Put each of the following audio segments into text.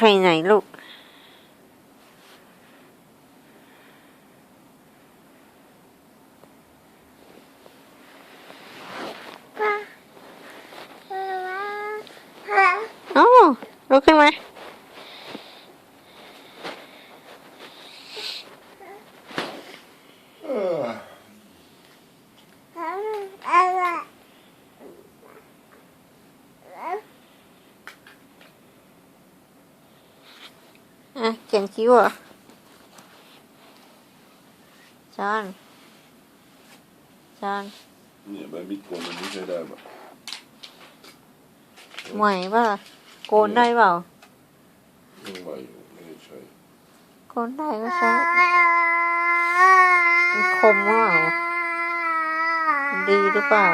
ไปไหนลูกโอ้ลุกขึ้นมา เออ อะเขียนคิ้วเหรอจอนจอนเนี่ยใบมีดโกนมันไม่ใช้ได้ปะไหวป่ะล่ะโกนได้เปล่าไม่ไหวอยู่ไม่ได้ใช้โกนได้ก็ใช้มันคมหรือเปล่ามันดีหรือเปล่า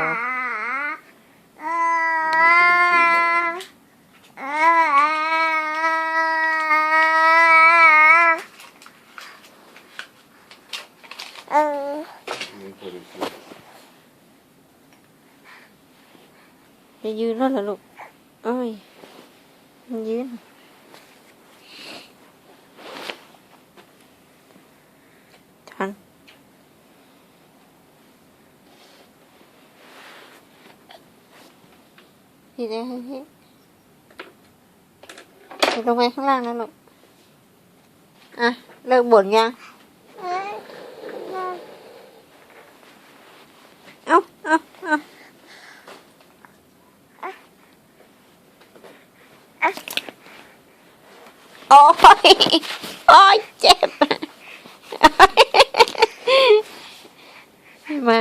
ไม่ค่อยได้ใช้ จะยืนแล้วเหรอลูกเอ้ยมันยืนทันพี่ได้ให้ลงไปข้างล่างนะลูกอะ เลิกบ่นยัง เอาเอาเอาโอ้ ยโอ้ยเจ็บมา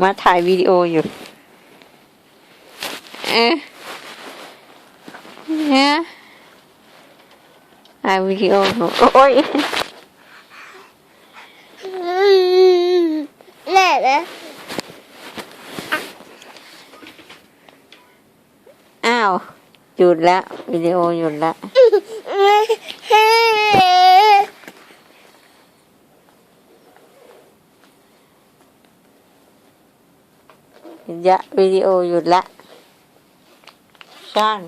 มาถ่ายวิดีโออยู่เอ๊ะเนี่ยถ่ายวิดีโออยู่โอ้ย อ้าวหยุดแล้ววิดีโอหยุดแล้วยะวิดีโอหยุดละช่าง